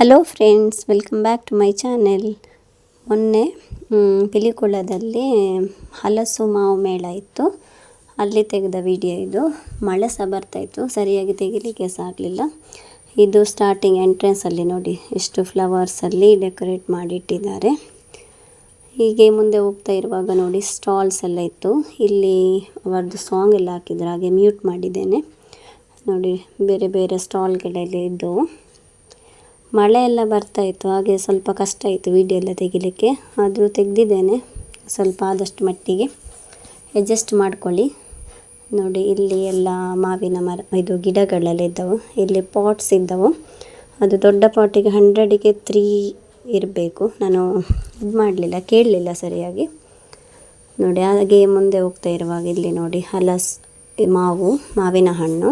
Hello friends welcome back to my channel ಮೊನ್ನೆ ಪಿಲಿಕುಳದಲ್ಲಿ ಹಲಸು ಮಾವು ಮೇಳ ಇತ್ತು. ಅಲ್ಲಿ ತೆಗೆದ ವಿಡಿಯೋ ಇದು. ಮಳೆ ಸಹ ಬರ್ತಾಯಿತ್ತು ಸರಿಯಾಗಿ ತೆಗಿಲಿಕ್ಕೆ ಸಹ ಆಗಲಿಲ್ಲ. ಇದು ಸ್ಟಾರ್ಟಿಂಗ್ ಎಂಟ್ರೆನ್ಸಲ್ಲಿ ನೋಡಿ ಎಷ್ಟು ಫ್ಲವರ್ಸಲ್ಲಿ ಡೆಕೋರೇಟ್ ಮಾಡಿಟ್ಟಿದ್ದಾರೆ. ಹೀಗೆ ಮುಂದೆ ಹೋಗ್ತಾ ಇರುವಾಗ ನೋಡಿ ಸ್ಟಾಲ್ಸ್ ಎಲ್ಲ ಇತ್ತು. ಇಲ್ಲಿ ಅವರದ್ದು ಸಾಂಗ್ ಎಲ್ಲ ಹಾಕಿದ್ರು, ಹಾಗೆ ಮ್ಯೂಟ್ ಮಾಡಿದ್ದೇನೆ. ನೋಡಿ, ಬೇರೆ ಬೇರೆ ಸ್ಟಾಲ್ಗಳೆಲ್ಲ ಇದ್ದವು. ಮಳೆ ಎಲ್ಲ ಬರ್ತಾ ಇತ್ತು, ಹಾಗೆ ಸ್ವಲ್ಪ ಕಷ್ಟ ಆಯಿತು ವಿಡಿಯೋ ಎಲ್ಲ ತೆಗಿಲಿಕ್ಕೆ. ಆದರೂ ತೆಗೆದಿದ್ದೇನೆ, ಸ್ವಲ್ಪ ಆದಷ್ಟು ಮಟ್ಟಿಗೆ. ಅಡ್ಜಸ್ಟ್ ಮಾಡ್ಕೊಳ್ಳಿ. ನೋಡಿ, ಇಲ್ಲಿ ಎಲ್ಲ ಮಾವಿನ ಮರ, ಇದು ಗಿಡಗಳೆಲ್ಲ ಇದ್ದವು. ಇಲ್ಲಿ ಪಾಟ್ಸ್ ಇದ್ದವು. ಅದು ದೊಡ್ಡ ಪಾಟಿಗೆ ಹಂಡ್ರೆಡಿಗೆ ತ್ರೀ ಇರಬೇಕು. ನಾನು ಇದು ಮಾಡಲಿಲ್ಲ, ಕೇಳಲಿಲ್ಲ ಸರಿಯಾಗಿ. ನೋಡಿ, ಹಾಗೆ ಮುಂದೆ ಹೋಗ್ತಾ ಇರುವಾಗ ಇಲ್ಲಿ ನೋಡಿ, ಹಲಸು, ಮಾವು, ಮಾವಿನ ಹಣ್ಣು.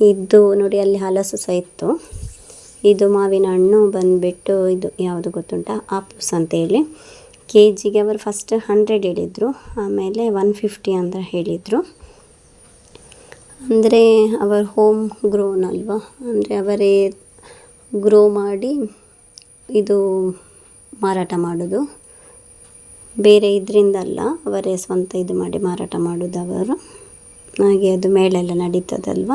ಇದ್ದು ನೋಡಿ, ಅಲ್ಲಿ ಹಲಸು ಸಹ ಇತ್ತು. ಇದು ಮಾವಿನ ಹಣ್ಣು ಬಂದುಬಿಟ್ಟು ಇದು ಯಾವುದು ಗೊತ್ತುಂಟ? ಆಪೂಸ್ ಅಂತೇಳಿ ಕೆ ಜಿಗೆ ಅವರು ಫಸ್ಟ್ ಹಂಡ್ರೆಡ್ ಹೇಳಿದರು, ಆಮೇಲೆ ಒನ್ ಫಿಫ್ಟಿ ಅಂತ ಹೇಳಿದರು. ಅಂದರೆ ಅವರ್ ಹೋಮ್ ಗ್ರೋನ್ ಅಲ್ವಾ? ಅಂದರೆ ಅವರೇ ಗ್ರೋ ಮಾಡಿ ಇದು ಮಾರಾಟ ಮಾಡೋದು. ಬೇರೆ ಇದರಿಂದಲ್ಲ ಅವರೇ ಸ್ವಂತ ಇದು ಮಾಡಿ ಮಾರಾಟ ಮಾಡೋದು ಅವರು ಹಾಗೆ ಅದು ಮೇಳೆಲ್ಲ ನಡೀತದಲ್ವ?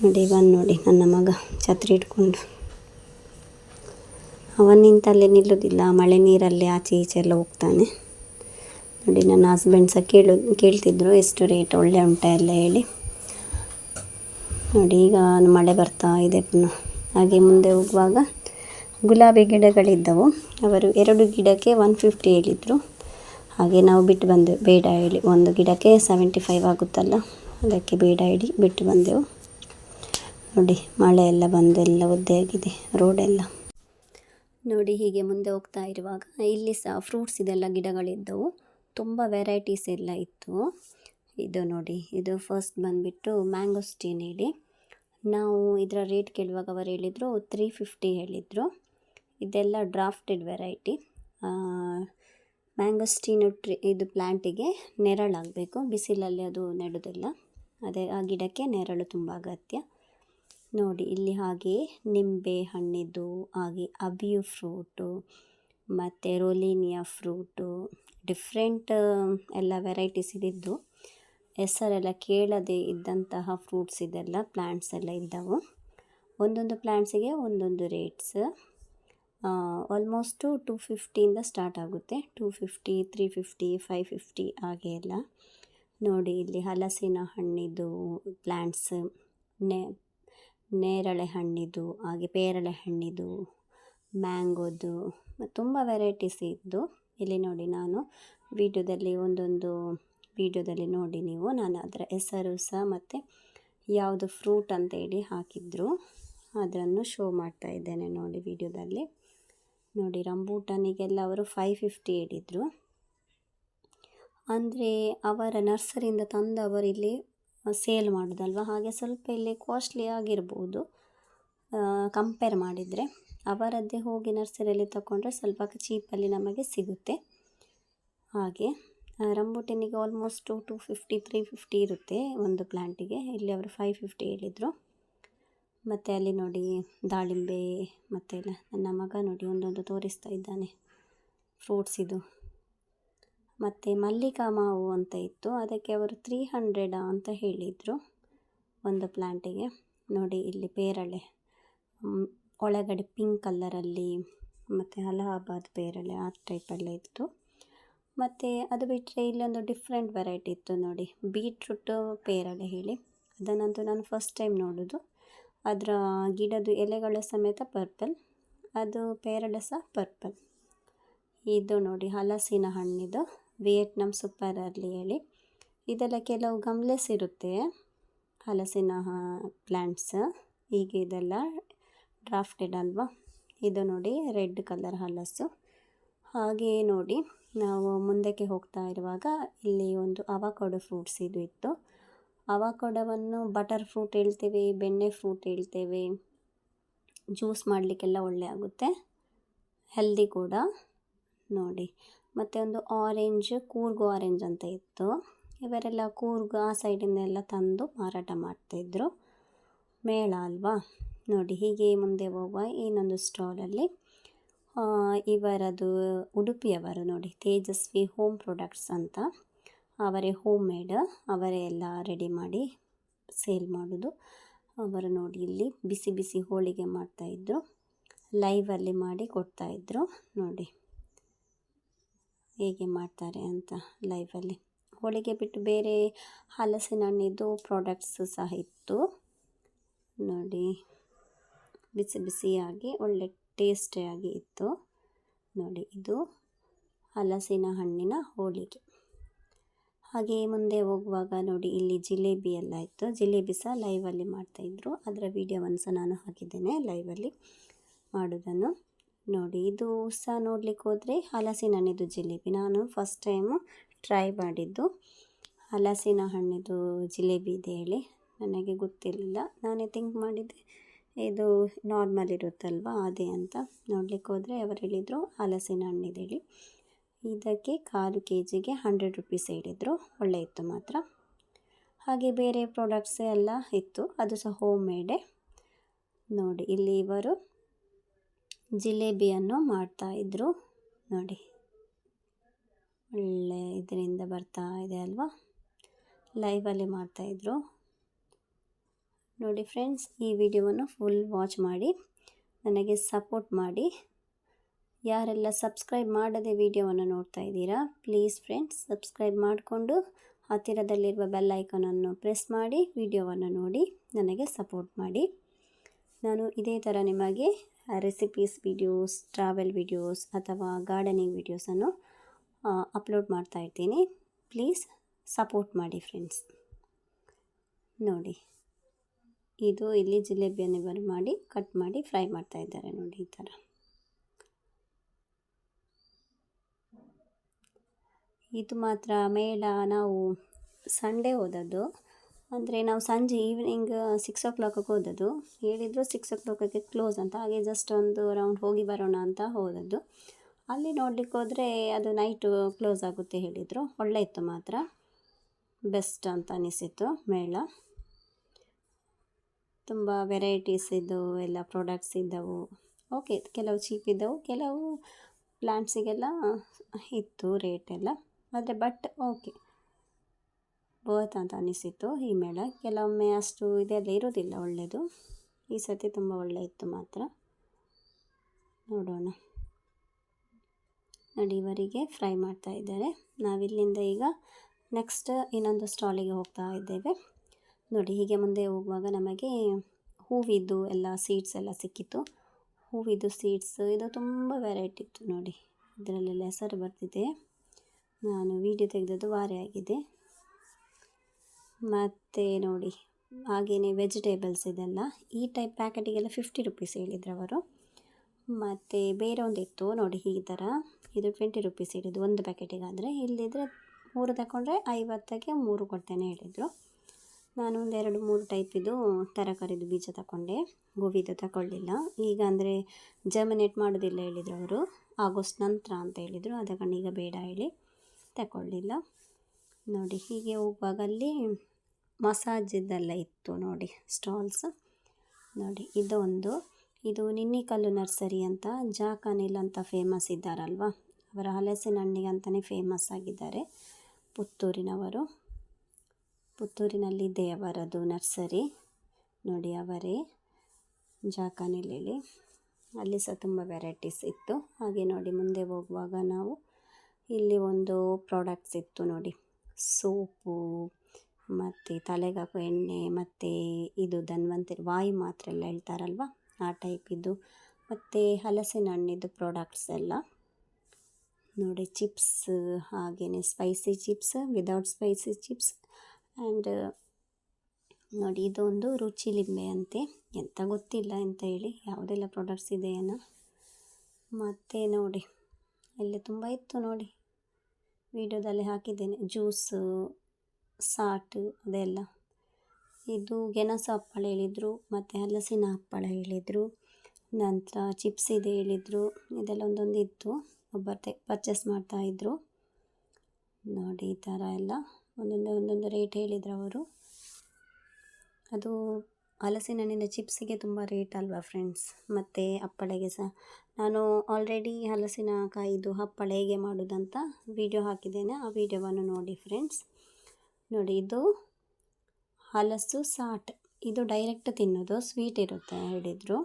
ನೋಡಿ, ಬಂದು ನೋಡಿ, ನನ್ನ ಮಗ ಛತ್ರಿ ಇಟ್ಕೊಂಡು. ಅವ ನಿಂತಲ್ಲೇ ನಿಲ್ಲೋದಿಲ್ಲ, ಮಳೆ ನೀರಲ್ಲಿ ಆಚೆ ಈಚೆ ಎಲ್ಲ ಹೋಗ್ತಾನೆ. ನೋಡಿ, ನನ್ನ ಹಸ್ಬೆಂಡ್ ಸಹ ಕೇಳು, ಕೇಳ್ತಿದ್ರು, ಎಷ್ಟು ರೇಟ್ ಒಳ್ಳೆ ಉಂಟ ಎಲ್ಲ ಹೇಳಿ. ನೋಡಿ, ಈಗ ಮಳೆ ಬರ್ತಾ ಇದೆ ಪುನಃ. ಹಾಗೆ ಮುಂದೆ ಹೋಗುವಾಗ ಗುಲಾಬಿ ಗಿಡಗಳಿದ್ದವು. ಅವರು ಎರಡು ಗಿಡಕ್ಕೆ ಒನ್ ಫಿಫ್ಟಿ ಹೇಳಿದರು. ಹಾಗೆ ನಾವು ಬಿಟ್ಟು ಬಂದೆವು ಬೇಡ ಹೇಳಿ. ಒಂದು ಗಿಡಕ್ಕೆ ಸೆವೆಂಟಿ ಫೈವ್ ಆಗುತ್ತಲ್ಲ, ಅದಕ್ಕೆ ಬೇಡ ಹೇಳಿ ಬಿಟ್ಟು ಬಂದೆವು. ನೋಡಿ, ಮಳೆ ಎಲ್ಲ ಬಂದು ಎಲ್ಲ ಒದ್ದೆಯಾಗಿದೆ ರೋಡೆಲ್ಲ ನೋಡಿ, ಹೀಗೆ ಮುಂದೆ ಹೋಗ್ತಾ ಇರುವಾಗ ಇಲ್ಲಿ ಸಹ ಫ್ರೂಟ್ಸ್ ಇದೆಲ್ಲ ಗಿಡಗಳಿದ್ದವು. ತುಂಬ ವೆರೈಟೀಸ್ ಎಲ್ಲ ಇತ್ತು. ಇದು ನೋಡಿ, ಇದು ಫಸ್ಟ್ ಬಂದುಬಿಟ್ಟು ಮ್ಯಾಂಗೋಸ್ಟೀನ್ ಹೇಳಿ. ನಾವು ಇದರ ರೇಟ್ ಕೇಳುವಾಗ ಅವರು ಹೇಳಿದರು ತ್ರೀ ಫಿಫ್ಟಿ ಹೇಳಿದರು. ಇದೆಲ್ಲ ಡ್ರಾಫ್ಟೆಡ್ ವೆರೈಟಿ ಮ್ಯಾಂಗೋಸ್ಟೀನು ಟ್ರೀ ಇದು ಪ್ಲ್ಯಾಂಟಿಗೆ ನೆರಳಾಗಬೇಕು, ಬಿಸಿಲಲ್ಲಿ ಅದು ನೆಡೋದಿಲ್ಲ. ಅದೇ, ಆ ಗಿಡಕ್ಕೆ ನೆರಳು ತುಂಬ ಅಗತ್ಯ. ನೋಡಿ, ಇಲ್ಲಿ ಹಾಗೆ ನಿಂಬೆ ಹಣ್ಣಿದ್ದು, ಹಾಗೆ ಅಬಿಯು ಫ್ರೂಟು ಮತ್ತು ರೋಲಿನಿಯಾ ಫ್ರೂಟು ಡಿಫ್ರೆಂಟ್ ಎಲ್ಲ ವೆರೈಟೀಸ್ ಇದ್ದಿದ್ದು. ಹೆಸರೆಲ್ಲ ಕೇಳದೆ ಇದ್ದಂತಹ ಫ್ರೂಟ್ಸ್ ಇದೆಲ್ಲ ಪ್ಲ್ಯಾಂಟ್ಸ್ ಎಲ್ಲ ಇದ್ದವು. ಒಂದೊಂದು ಪ್ಲ್ಯಾಂಟ್ಸಿಗೆ ಒಂದೊಂದು ರೇಟ್ಸ್ ಆಲ್ಮೋಸ್ಟು ಟೂ ಫಿಫ್ಟಿಯಿಂದ ಸ್ಟಾರ್ಟ್ ಆಗುತ್ತೆ. Two fifty three fifty five fifty ಹಾಗೆ ಎಲ್ಲ. ನೋಡಿ, ಇಲ್ಲಿ ಹಲಸಿನ ಹಣ್ಣಿದು ಪ್ಲ್ಯಾಂಟ್ಸ್ ನೆ ನೇರಳೆ ಹಣ್ಣಿದು, ಹಾಗೆ ಪೇರಳೆ ಹಣ್ಣಿದು, ಮ್ಯಾಂಗೋದು ತುಂಬ ವೆರೈಟೀಸ್ ಇದ್ದು ಇಲ್ಲಿ ನೋಡಿ ನಾನು ವಿಡಿಯೋದಲ್ಲಿ ಒಂದೊಂದು ವಿಡಿಯೋದಲ್ಲಿ ನೋಡಿ ನೀವು. ನಾನು ಅದರ ಹೆಸರು ಸಹ ಮತ್ತು ಯಾವುದು ಫ್ರೂಟ್ ಅಂತೇಳಿ ಹಾಕಿದ್ರು. ಅದನ್ನು ಶೋ ಮಾಡ್ತಾ ಇದ್ದೇನೆ ನೋಡಿ ವಿಡಿಯೋದಲ್ಲಿ. ನೋಡಿ ರಂಬೂಟನಿಗೆಲ್ಲ ಅವರು ಫೈವ್ ಫಿಫ್ಟಿ ಹೇಳಿದರು. ಅಂದರೆ ಅವರ ನರ್ಸರಿಯಿಂದ ತಂದು ಅವರು ಇಲ್ಲಿ ಸೇಲ್ ಮಾಡೋದಲ್ವ? ಹಾಗೆ ಸ್ವಲ್ಪ ಇಲ್ಲಿ ಕಾಸ್ಟ್ಲಿ ಆಗಿರ್ಬೋದು. ಕಂಪೇರ್ ಮಾಡಿದರೆ ಅವರದ್ದೇ ಹೋಗಿ ನರ್ಸರಿಯಲ್ಲಿ ತಗೊಂಡ್ರೆ ಸ್ವಲ್ಪ ಚೀಪಲ್ಲಿ ನಮಗೆ ಸಿಗುತ್ತೆ. ಹಾಗೆ ರಂಬೂಟಿನಿಗೆ almost two fifty three fifty ಇರುತ್ತೆ ಒಂದು ಪ್ಲ್ಯಾಂಟಿಗೆ ಇಲ್ಲಿ ಅವರು ಫೈವ್ ಫಿಫ್ಟಿ ಹೇಳಿದರು. ಮತ್ತು ಅಲ್ಲಿ ನೋಡಿ ದಾಳಿಂಬೆ, ಮತ್ತು ನನ್ನ ಮಗ ನೋಡಿ ಒಂದೊಂದು ತೋರಿಸ್ತಾ ಇದ್ದಾನೆ. ಫ್ರೂಟ್ಸ್ ಇದು. ಮತ್ತು ಮಲ್ಲಿಕಾ ಮಾವು ಅಂತ ಇತ್ತು. ಅದಕ್ಕೆ ಅವರು ತ್ರೀ ಹಂಡ್ರೆಡಾ ಅಂತ ಹೇಳಿದರು ಒಂದು ಪ್ಲ್ಯಾಂಟಿಗೆ ನೋಡಿ ಇಲ್ಲಿ ಪೇರಳೆ ಒಳಗಡೆ ಪಿಂಕ್ ಕಲ್ಲರಲ್ಲಿ ಮತ್ತು ಅಲಹಾಬಾದ್ ಪೇರಳೆ ಆ ಟೈಪೆಲ್ಲ ಇತ್ತು. ಮತ್ತು ಅದು ಬಿಟ್ಟರೆ ಇಲ್ಲೊಂದು ಡಿಫ್ರೆಂಟ್ ವೆರೈಟಿ ಇತ್ತು ನೋಡಿ ಬೀಟ್ರೂಟು ಪೇರಳೆ ಹೇಳಿ. ಅದನ್ನಂತೂ ನಾನು ಫಸ್ಟ್ ಟೈಮ್ ನೋಡೋದು. ಅದರ ಗಿಡದ ಎಲೆಗಳ ಸಮೇತ ಪರ್ಪಲ್ ಅದು ಪೇರಳೆ ಸಹ ಪರ್ಪಲ್ ಇದು ನೋಡಿ ಹಲಸಿನ ಹಣ್ಣಿದು. ವಿಯೆಟ್ನಾಮ್ ಸೂಪರ್ ಅರ್ಲಿ ಹೇಳಿ. ಇದೆಲ್ಲ ಕೆಲವು ಗಮ್ಲೆಸ್ ಇರುತ್ತೆ. ಹಲಸಿನ ಪ್ಲ್ಯಾಂಟ್ಸ್ ಈಗ ಇದೆಲ್ಲ ಡ್ರಾಫ್ಟೆಡ್ ಅಲ್ವಾ? ಇದು ನೋಡಿ, ರೆಡ್ ಕಲರ್ ಹಲಸು. ಹಾಗೆಯೇ ನೋಡಿ, ನಾವು ಮುಂದಕ್ಕೆ ಹೋಗ್ತಾ ಇರುವಾಗ ಇಲ್ಲಿ ಒಂದು ಅವಕಾಡೊ ಫ್ರೂಟ್ಸ್ ಇದು ಇತ್ತು. ಅವಕಾಡವನ್ನು ಬಟರ್ ಫ್ರೂಟ್ ಹೇಳ್ತೇವೆ, ಬೆಣ್ಣೆ ಫ್ರೂಟ್ ಹೇಳ್ತೇವೆ. ಜ್ಯೂಸ್ ಮಾಡಲಿಕ್ಕೆಲ್ಲ ಒಳ್ಳೆ ಆಗುತ್ತೆ. ಹೆಲ್ದಿ ಕೂಡ. ನೋಡಿ ಮತ್ತು ಒಂದು ಆರೆಂಜ್ ಕೂರ್ಗ್ ಆರೆಂಜ್ ಅಂತ ಇತ್ತು. ಇವರೆಲ್ಲ ಕೂರ್ಗ್ ಆ ಸೈಡಿಂದೆಲ್ಲ ತಂದು ಮಾರಾಟ ಮಾಡ್ತಿದ್ರು ಮೇಳ ಅಲ್ವಾ? ನೋಡಿ, ಹೀಗೆ ಮುಂದೆ ಹೋಗುವ ಇನ್ನೊಂದು ಸ್ಟಾಲಲ್ಲಿ ಇವರದು ಉಡುಪಿಯವರು ನೋಡಿ, ತೇಜಸ್ವಿ ಹೋಮ್ ಪ್ರಾಡಕ್ಟ್ಸ್ ಅಂತ. ಅವರೇ ಹೋಮ್ ಮೇಡ್ ಅವರೇ ಎಲ್ಲ ರೆಡಿ ಮಾಡಿ ಸೇಲ್ ಮಾಡೋದು. ಅವರು ನೋಡಿ, ಇಲ್ಲಿ ಬಿಸಿ ಬಿಸಿ ಹೋಳಿಗೆ ಮಾಡ್ತಾಯಿದ್ರು ಲೈವಲ್ಲಿ ಮಾಡಿ ಕೊಡ್ತಾಯಿದ್ರು ನೋಡಿ. ಹೇಗೆ ಮಾಡ್ತಾರೆ ಅಂತ ಲೈವಲ್ಲಿ ಹೋಳಿಗೆ ಬಿಟ್ಟು ಬೇರೆ ಹಲಸಿನ ಹಣ್ಣಿದ್ದು ಪ್ರಾಡಕ್ಟ್ಸು ಸಹ ಇತ್ತು. ನೋಡಿ, ಬಿಸಿ ಬಿಸಿಯಾಗಿ, ಒಳ್ಳೆ ಟೇಸ್ಟಿಯಾಗಿ ಇತ್ತು. ನೋಡಿ, ಇದು ಹಲಸಿನ ಹಣ್ಣಿನ ಹೋಳಿಗೆ. ಹಾಗೆ ಮುಂದೆ ಹೋಗುವಾಗ ನೋಡಿ, ಇಲ್ಲಿ ಜಿಲೇಬಿ ಎಲ್ಲ ಇತ್ತು. ಜಿಲೇಬಿ ಸಹ ಲೈವಲ್ಲಿ ಮಾಡ್ತಾಯಿದ್ರು ಅದರ ವಿಡಿಯೋವನ್ನು ಸಹ ನಾನು ಹಾಕಿದ್ದೇನೆ ಲೈವಲ್ಲಿ ಮಾಡೋದನ್ನು ನೋಡಿ, ಇದು ಸಹ ನೋಡ್ಲಿಕ್ಕೆ ಹೋದರೆ ಹಲಸಿನ ಹಣ್ಣಿದು ಜಿಲೇಬಿ. ನಾನು ಫಸ್ಟ್ ಟೈಮು ಟ್ರೈ ಮಾಡಿದ್ದು. ಹಲಸಿನ ಹಣ್ಣಿದು ಜಿಲೇಬಿ ಇದೆ ಹೇಳಿ. ನನಗೆ ಗೊತ್ತಿರಲಿಲ್ಲ. ನಾನೇ ಥಿಂಕ್ ಮಾಡಿದ್ದೆ. ಇದು ನಾರ್ಮಲ್ ಇರುತ್ತಲ್ವ, ಅದೇ ಅಂತ ನೋಡ್ಲಿಕ್ಕೆ ಹೋದರೆ ಅವರು ಹೇಳಿದರು ಹಲಸಿನ ಹಣ್ಣಿದೆ ಹೇಳಿ. ಇದಕ್ಕೆ ಕಾಲು ಕೆ ಜಿಗೆ ಹಂಡ್ರೆಡ್ ರುಪೀಸ್ ಹೇಳಿದರು. ಒಳ್ಳೆ ಇತ್ತು ಮಾತ್ರ. ಹಾಗೆ ಬೇರೆ ಪ್ರಾಡಕ್ಟ್ಸ್ ಎಲ್ಲ ಇತ್ತು. ಅದು ಸಹ ಹೋಮ್ ಮೇಡೇ ನೋಡಿ, ಇಲ್ಲಿ ಇವರು ಜಿಲೇಬಿಯನ್ನು ಮಾಡ್ತಾ ಇದ್ದರು ನೋಡಿ. ಒಳ್ಳೆ ಇದರಿಂದ ಬರ್ತಾ ಇದೆ ಅಲ್ವಾ? ಲೈವಲ್ಲಿ ಮಾಡ್ತಾಯಿದ್ರು ನೋಡಿ ಫ್ರೆಂಡ್ಸ್ ಈ ವಿಡಿಯೋವನ್ನು ಫುಲ್ ವಾಚ್ ಮಾಡಿ, ನನಗೆ ಸಪೋರ್ಟ್ ಮಾಡಿ. ಯಾರೆಲ್ಲ ಸಬ್ಸ್ಕ್ರೈಬ್ ಮಾಡದೆ ವಿಡಿಯೋವನ್ನು ನೋಡ್ತಾ ಇದ್ದೀರಾ ಪ್ಲೀಸ್ ಫ್ರೆಂಡ್ಸ್ ಸಬ್ಸ್ಕ್ರೈಬ್ ಮಾಡಿಕೊಂಡು ಹತ್ತಿರದಲ್ಲಿರುವ ಬೆಲ್ ಐಕನನ್ನು ಪ್ರೆಸ್ ಮಾಡಿ, ವಿಡಿಯೋವನ್ನು ನೋಡಿ, ನನಗೆ ಸಪೋರ್ಟ್ ಮಾಡಿ. ನಾನು ಇದೇ ಥರ ನಿಮಗೆ ರೆಸಿಪೀಸ್ ವಿಡಿಯೋಸ್ ಟ್ರಾವೆಲ್ ವಿಡಿಯೋಸ್ ಅಥವಾ ಗಾರ್ಡನಿಂಗ್ ವಿಡಿಯೋಸನ್ನು ಅಪ್ಲೋಡ್ ಮಾಡ್ತಾ ಇರ್ತೀನಿ ಪ್ಲೀಸ್ ಸಪೋರ್ಟ್ ಮಾಡಿ ಫ್ರೆಂಡ್ಸ್ ನೋಡಿ, ಇದು ಇಲ್ಲಿ ಜಿಲೇಬಿಯನ್ನು ಬರ್, ಮಾಡಿ ಕಟ್ ಮಾಡಿ ಫ್ರೈ ಮಾಡ್ತಾ ಇದ್ದಾರೆ ನೋಡಿ ಈ ಥರ. ಇದು ಮಾತ್ರ ಮೇಳ, ನಾವು ಸಂಡೇ ಹೋದದ್ದು. ಅಂದರೆ ನಾವು ಸಂಜೆ ಈವ್ನಿಂಗ್ ಸಿಕ್ಸ್ ಓ ಕ್ಲಾಕಿಗೆ ಹೋದದ್ದು. ಹೇಳಿದ್ರು ಸಿಕ್ಸ್ ಓ ಕ್ಲಾಕಿಗೆ ಕ್ಲೋಸ್ ಅಂತ. ಹಾಗೆ ಜಸ್ಟ್ ಒಂದು ರೌಂಡ್ ಹೋಗಿ ಬರೋಣ ಅಂತ ಹೋದದ್ದು. ಅಲ್ಲಿ ನೋಡಲಿಕ್ಕೆ ಹೋದರೆ ಅದು ನೈಟು ಕ್ಲೋಸ್ ಆಗುತ್ತೆ ಹೇಳಿದರು. ಒಳ್ಳೆ ಇತ್ತು ಮಾತ್ರ. ಬೆಸ್ಟ್ ಅಂತ ಅನಿಸಿತ್ತು ಮೇಳ. ತುಂಬ ವೆರೈಟೀಸ್ ಇದ್ದವು ಎಲ್ಲ ಪ್ರಾಡಕ್ಟ್ಸ್ ಇದ್ದವು. ಓಕೆ ಕೆಲವು ಚೀಪ್ ಇದ್ದವು, ಕೆಲವು ಪ್ಲ್ಯಾಂಟ್ಸಿಗೆಲ್ಲ ಇತ್ತು ರೇಟೆಲ್ಲ ಆದರೆ ಬಟ್ ಓಕೆ ವರ್ತ್ ಅಂತ ಅನಿಸಿತು ಈ ಮೇಳ ಕೆಲವೊಮ್ಮೆ ಅಷ್ಟು ಇದೆಲ್ಲ ಇರೋದಿಲ್ಲ ಒಳ್ಳೆಯದು ಈ ಸತಿ ತುಂಬ ಒಳ್ಳೆ ಇತ್ತು ಮಾತ್ರ. ನೋಡೋಣ. ನೋಡಿ ಫ್ರೈ ಮಾಡ್ತಾ ಇದ್ದಾರೆ. ನಾವಿಲ್ಲಿಂದ ಈಗ ನೆಕ್ಸ್ಟ್ ಇನ್ನೊಂದು ಸ್ಟಾಲಿಗೆ ಹೋಗ್ತಾ ಇದ್ದೇವೆ. ನೋಡಿ, ಹೀಗೆ ಮುಂದೆ ಹೋಗುವಾಗ ನಮಗೆ ಹೂವಿದ್ದು ಎಲ್ಲ ಸೀಡ್ಸ್ ಎಲ್ಲ ಸಿಕ್ಕಿತ್ತು. ಹೂವಿದ್ದು ಸೀಡ್ಸ್ ಇದು ತುಂಬ ವೆರೈಟಿ ಇತ್ತು ನೋಡಿ. ಇದರಲ್ಲೆಲ್ಲ ಹೆಸರು ಬರ್ತಿದೆ. ನಾನು ವಿಡಿಯೋ ತೆಗೆದದ್ದು ವಾರೆ ಆಗಿದೆ. ಮತ್ತು ನೋಡಿ ಹಾಗೆಯೇ ವೆಜಿಟೇಬಲ್ಸ್ ಇದೆಲ್ಲ. ಈ ಟೈಪ್ ಪ್ಯಾಕೆಟಿಗೆಲ್ಲ ಫಿಫ್ಟಿ ರುಪೀಸ್ ಹೇಳಿದ್ರು ಅವರು. ಮತ್ತು ಬೇರೆ ಒಂದಿತ್ತು ನೋಡಿ ಈ ಥರ ಇದು ಟ್ವೆಂಟಿ ರುಪೀಸ್ ಹೇಳಿದ್ದು ಒಂದು ಪ್ಯಾಕೆಟಿಗಾದರೆ ಇಲ್ಲಿದ್ದರೆ ಮೂರು ತಗೊಂಡ್ರೆ ಐವತ್ತಕ್ಕೆ ಮೂರು ಕೊಡ್ತೇನೆ ಹೇಳಿದರು. ನಾನು ಒಂದು ಎರಡು ಮೂರು ಟೈಪಿದು ತರಕಾರಿದು ಬೀಜ ತಗೊಂಡೆ ಗೋವಿದು ತಗೊಳ್ಳಿಲ್ಲ ಈಗ ಅಂದರೆ ಜರ್ಮಿನೇಟ್ ಮಾಡೋದಿಲ್ಲ ಹೇಳಿದರು ಅವರು. ಆಗೋಸ್ಟ್ ನಂತರ ಅಂತ ಹೇಳಿದರು. ಅದಕ್ಕೆ ಕಾರಣ ಈಗ ಬೇಡ ಹೇಳಿ ತಗೊಳ್ಳಿಲ್ಲ ನೋಡಿ ಹೀಗೆ ಹೋಗುವಾಗ ಅಲ್ಲಿ ಮಸಾಜಿದ್ದೆಲ್ಲ ಇತ್ತು ನೋಡಿ ಸ್ಟಾಲ್ಸ್ ನೋಡಿ, ಇದೊಂದು, ಇದು ನಿನ್ನಿಕಲ್ಲು ನರ್ಸರಿ ಅಂತ ಜಾಕಾನಿಲ್ ಅಂತ ಫೇಮಸ್ ಇದ್ದಾರಲ್ವ? ಅವರ ಹಲಸಿನ ಹಣ್ಣಿಗೆ ಅಂತಲೇ ಫೇಮಸ್ ಆಗಿದ್ದಾರೆ. ಪುತ್ತೂರಿನವರು. ಪುತ್ತೂರಿನಲ್ಲಿ ದೇವರದು ನರ್ಸರಿ. ನೋಡಿ, ಅವರೇ ಜಾಕಾನಿಲಲ್ಲಿ ಅಲ್ಲಿ ಸಹ ತುಂಬ ವೆರೈಟೀಸ್ ಇತ್ತು. ಹಾಗೆ ನೋಡಿ, ಮುಂದೆ ಹೋಗುವಾಗ ನಾವು ಇಲ್ಲಿ ಒಂದು ಪ್ರಾಡಕ್ಟ್ಸ್ ಇತ್ತು ನೋಡಿ. ಸೋಪು, ಮತ್ತು ತಲೆಗೆ ಎಣ್ಣೆ, ಮತ್ತು ಇದು ಧನ್ವಂತರಿ ವಾಯು ಮಾತ್ರೆ ಎಲ್ಲ ಹೇಳ್ತಾರಲ್ವ? ಆ ಟೈಪಿದ್ದು ಮತ್ತು ಹಲಸಿನ ಹಣ್ಣಿದ್ದು ಪ್ರಾಡಕ್ಟ್ಸ್ ಎಲ್ಲ. ನೋಡಿ ಚಿಪ್ಸ್ ಹಾಗೆಯೇ spicy chips without spicy chips and ನೋಡಿ ಇದೊಂದು ರುಚಿ ಲಿಂಬೆ ಅಂತೆ. ಎಂತ ಗೊತ್ತಿಲ್ಲ ಅಂತ ಹೇಳಿ. ಯಾವುದೆಲ್ಲ ಪ್ರಾಡಕ್ಟ್ಸ್ ಇದೆ ಏನೋ. ಮತ್ತು ನೋಡಿ ಇಲ್ಲಿ ತುಂಬ ಇತ್ತು ನೋಡಿ. ವಿಡಿಯೋದಲ್ಲಿ ಹಾಕಿದ್ದೇನೆ. ಜ್ಯೂಸು, ಸಾಟ್, ಅದೆಲ್ಲ. ಇದು ಗೆಣಸು ಹಪ್ಪಳ ಹೇಳಿದರು, ಮತ್ತು ಹಲಸಿನ ಹಪ್ಪಳ ಹೇಳಿದರು, ನಂತರ ಚಿಪ್ಸ್ ಇದೆ ಹೇಳಿದರು, ಇದೆಲ್ಲ ಒಂದೊಂದು ಇತ್ತು. ಒಬ್ಬರು ಪರ್ಚೇಸ್ ಮಾಡ್ತಾಯಿದ್ರು ನೋಡಿ ಈ ಥರ ಎಲ್ಲ. ಒಂದೊಂದು ಒಂದೊಂದು ರೇಟ್ ಹೇಳಿದ್ರು ಅವರು. ಅದು ಹಲಸಿನ ಹಣ್ಣಿನ ಚಿಪ್ಸಿಗೆ ತುಂಬ ರೇಟ್ ಅಲ್ವಾ ಫ್ರೆಂಡ್ಸ್ ಮತ್ತು ಹಪ್ಪಳೆಗೆ ಸಹ. ನಾನು ಆಲ್ರೆಡಿ ಹಲಸಿನ ಕಾಯಿದು ಹಪ್ಪಳ ಹೇಗೆ ಮಾಡೋದಂತ ವಿಡಿಯೋ ಹಾಕಿದ್ದೇನೆ. ಆ ವಿಡಿಯೋವನ್ನು ನೋಡಿ ಫ್ರೆಂಡ್ಸ್ ನೋಡಿ, ಇದು ಹಲಸು ಸಾಟ್. ಇದು ಡೈರೆಕ್ಟ್ ತಿನ್ನೋದು ಸ್ವೀಟ್ ಇರುತ್ತೆ ಹೇಳಿದರು.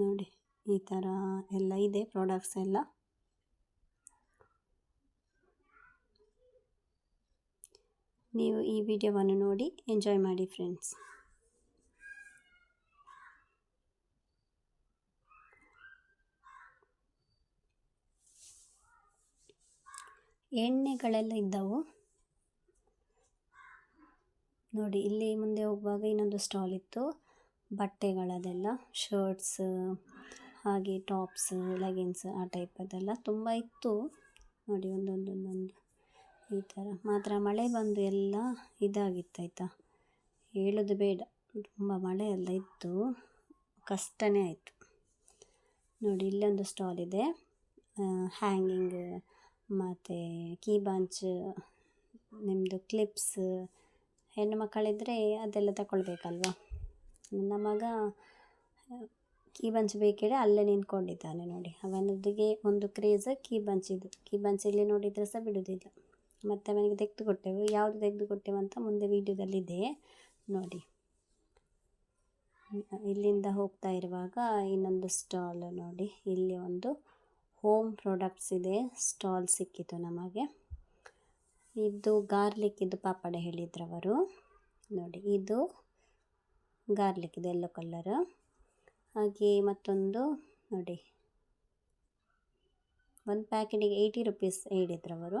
ನೋಡಿ, ಈ ಥರ ಎಲ್ಲ ಇದೆ ಪ್ರಾಡಕ್ಟ್ಸ್ ಎಲ್ಲ. ನೀವು ಈ ವಿಡಿಯೋವನ್ನು ನೋಡಿ ಎಂಜಾಯ್ ಮಾಡಿ ಫ್ರೆಂಡ್ಸ್. ಎಣ್ಣೆಗಳೆಲ್ಲ ಇದ್ದವು. ನೋಡಿ, ಇಲ್ಲಿ ಮುಂದೆ ಹೋಗುವಾಗ ಇನ್ನೊಂದು ಸ್ಟಾಲ್ ಇತ್ತು. ಬಟ್ಟೆಗಳದೆಲ್ಲ, ಶರ್ಟ್ಸ್, ಹಾಗೆ ಟಾಪ್ಸ್, ಲೆಗಿನ್ಸ್ ಆ ಟೈಪದೆಲ್ಲ ತುಂಬ ಇತ್ತು. ನೋಡಿ, ಒಂದೊಂದೊಂದೊಂದು. ಈ ಥರ. ಮಾತ್ರ ಮಳೆ ಬಂದು ಎಲ್ಲ ಇದಾಗಿತ್ತಾಯ್ತಾ? ಹೇಳೋದು ಬೇಡ. ತುಂಬ ಮಳೆ ಎಲ್ಲ ಇತ್ತು. ಕಷ್ಟನೇ ಆಯಿತು. ನೋಡಿ, ಇಲ್ಲೊಂದು ಸ್ಟಾಲ್ ಇದೆ. ಹ್ಯಾಂಗಿಂಗ್ ಮತ್ತು ಕೀ ಬಂಚ್ ನಿಮ್ಮದು ಕ್ಲಿಪ್ಸ್ ಹೆಣ್ಣು ಮಕ್ಕಳಿದ್ರೆ ಅದೆಲ್ಲ ತಗೊಳ್ಬೇಕಲ್ವ ನನ್ನ ಮಗ ಕೀ ಬಂಚ್ ಬೇಕೇಳಿ ಅಲ್ಲೇ ನಿಂತ್ಕೊಂಡಿದ್ದಾನೆ ನೋಡಿ. ಅವನದಿಗೆ ಒಂದು ಕ್ರೇಜ್ ಕೀ ಬಂಚಿದು ಕೀ ಬಂಚ್ ಇಲ್ಲಿ ನೋಡಿದರೆ ಸಹ ಬಿಡೋದಿಲ್ಲ. ಮತ್ತು ಅವನಿಗೆ ತೆಗೆದು ಕೊಟ್ಟೆವು ಯಾವುದು ತೆಗೆದು ಕೊಟ್ಟೆವು ಅಂತ ಮುಂದೆ ವೀಡಿಯೋದಲ್ಲಿದೆ. ನೋಡಿ. ಇಲ್ಲಿಂದ ಹೋಗ್ತಾ ಇರುವಾಗ ಇನ್ನೊಂದು ಸ್ಟಾಲ್ ನೋಡಿ. ಇಲ್ಲಿ ಒಂದು ಹೋಮ್ ಪ್ರಾಡಕ್ಟ್ಸ್ ಇದೆ. ಸ್ಟಾಲ್ ಸಿಕ್ಕಿತು ನಮಗೆ. ಇದು ಗಾರ್ಲಿಕ್ ಇದು ಪಾಪಡ ಹೇಳಿದ್ರು ಅವರು ನೋಡಿ, ಇದು ಗಾರ್ಲಿಕ್ ಇದು ಎಲ್ಲೋ ಕಲರ್ ಹಾಗೆ ಮತ್ತೊಂದು ನೋಡಿ. ಒಂದು ಪ್ಯಾಕೆಟಿಗೆ ಏಯ್ಟಿ ರುಪೀಸ್ ಹೇಳಿದ್ರು ಅವರು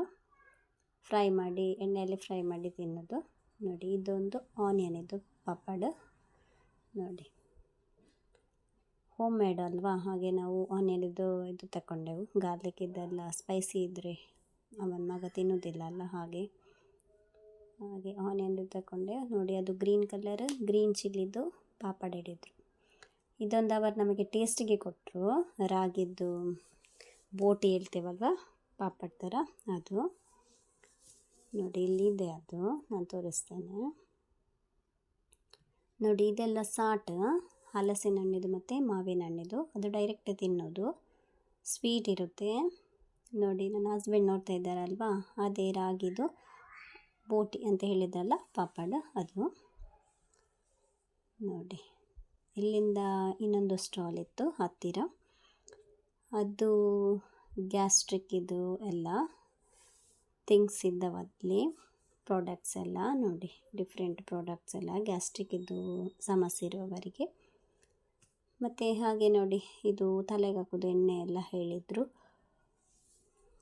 ಫ್ರೈ ಮಾಡಿ, ಎಣ್ಣೆಯಲ್ಲಿ ಫ್ರೈ ಮಾಡಿ ತಿನ್ನೋದು. ನೋಡಿ, ಇದೊಂದು ಆನಿಯನ್, ಇದು ಪಾಪಡ್ ನೋಡಿ. ಹೋಮ್ ಮೇಡ್ ಅಲ್ವಾ? ಹಾಗೆ ನಾವು ಆನಿಯನ್ ಇದು ತಗೊಂಡೆವು ಗಾರ್ಲಿಕ್ ಇದೆಲ್ಲ ಸ್ಪೈಸಿ ಇದ್ದರೆ ಅವನ ಮಗ ತಿನ್ನೋದಿಲ್ಲ ಅಲ್ಲ, ಹಾಗೆ. ಹಾಗೆ ಆನಿಯನ್ ತಗೊಂಡೆ ನೋಡಿ, ಅದು ಗ್ರೀನ್ ಕಲರ್ ಗ್ರೀನ್ ಚಿಲ್ಲಿದು ಪಾಪಡ್ ಹಿಡಿದ್ರು. ಇದೊಂದು ಅವರು ನಮಗೆ ಟೇಸ್ಟಿಗೆ ಕೊಟ್ಟರು ರಾಗಿದ್ದು ಬೋಟಿ ಹೇಳ್ತೇವಲ್ವ? ಪಾಪಡ್ ಥರ, ಅದು. ನೋಡಿ, ಇಲ್ಲಿದೆ ಅದು. ನಾನು ತೋರಿಸ್ತೇನೆ. ನೋಡಿ, ಇದೆಲ್ಲ ಸಾಟ್, ಹಲಸಿನ ಹಣ್ಣಿದು ಮತ್ತು ಮಾವಿನ ಹಣ್ಣಿದು. ಅದು ಡೈರೆಕ್ಟ್ ತಿನ್ನೋದು. ಸ್ವೀಟ್ ಇರುತ್ತೆ. ನೋಡಿ, ನನ್ನ ಹಸ್ಬೆಂಡ್ ನೋಡ್ತಾ ಇದ್ದಾರಲ್ವಾ ಅದೇ ರಾಗಿದು ಬೋಟಿ ಅಂತ ಹೇಳಿದ್ರಲ್ಲ, ಪಾಪಡ್ ಅದು. ನೋಡಿ, ಇಲ್ಲಿಂದ ಇನ್ನೊಂದು ಸ್ಟಾಲ್ ಇತ್ತು ಹತ್ತಿರ. ಅದು ಗ್ಯಾಸ್ಟ್ರಿಕ್ ಇದು ಎಲ್ಲ. ಥಿಂಗ್ಸ್ ಇದ್ದವಲ್ಲಿ ಪ್ರಾಡಕ್ಟ್ಸ್ ಎಲ್ಲ ನೋಡಿ ಡಿಫ್ರೆಂಟ್ ಪ್ರಾಡಕ್ಟ್ಸ್ ಎಲ್ಲ ಗ್ಯಾಸ್ಟ್ರಿಕ್ ಇದು ಸಮಸ್ಯೆ ಇರುವವರಿಗೆ. ಮತ್ತು ಹಾಗೆ ನೋಡಿ, ಇದು ತಲೆಗೆ ಹಾಕೋದು ಎಣ್ಣೆ ಎಲ್ಲ ಹೇಳಿದರು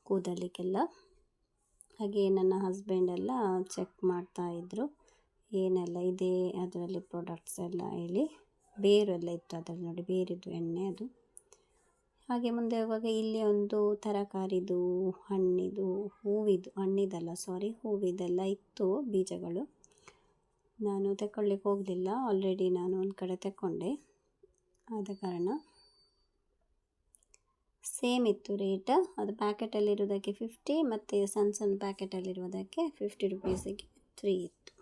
ಕೂದಲಿಕ್ಕೆಲ್ಲ ಹಾಗೆ ನನ್ನ ಹಸ್ಬೆಂಡ್ ಎಲ್ಲ ಚೆಕ್ ಮಾಡ್ತಾ ಇದ್ದರು ಏನೆಲ್ಲ ಇದೆ, ಅದರಲ್ಲಿ ಪ್ರಾಡಕ್ಟ್ಸ್ ಎಲ್ಲ ಹೇಳಿ, ಬೇರೆಲ್ಲ ಇತ್ತು ಅದರಲ್ಲಿ ನೋಡಿ, ಬೇರಿದ್ದು ಎಣ್ಣೆ ಅದು. ಹಾಗೆ ಮುಂದೆ ಹೋಗುವಾಗ ಇಲ್ಲಿ ಒಂದು ತರಕಾರಿದು, ಹಣ್ಣಿದು, ಹೂವಿದು, ಹಣ್ಣಿದಲ್ಲ ಸಾರಿ ಹೂವಿದೆಲ್ಲ ಇತ್ತು ಬೀಜಗಳು. ನಾನು ತಗೊಳ್ಳಿಕ್ಕೆ ಹೋಗಲಿಲ್ಲ. ಆಲ್ರೆಡಿ ನಾನು ಒಂದು ಕಡೆ ತಗೊಂಡೆ ಆದ ಕಾರಣ ಸೇಮ್ ಇತ್ತು ರೇಟ್ ಅದು ಪ್ಯಾಕೆಟಲ್ಲಿರೋದಕ್ಕೆ ಫಿಫ್ಟಿ ಮತ್ತು ಸಣ್ಣ ಸಣ್ಣ ಪ್ಯಾಕೆಟಲ್ಲಿರುವುದಕ್ಕೆ ಫಿಫ್ಟಿ ರುಪೀಸಿಗೆ ತ್ರೀ ಇತ್ತು.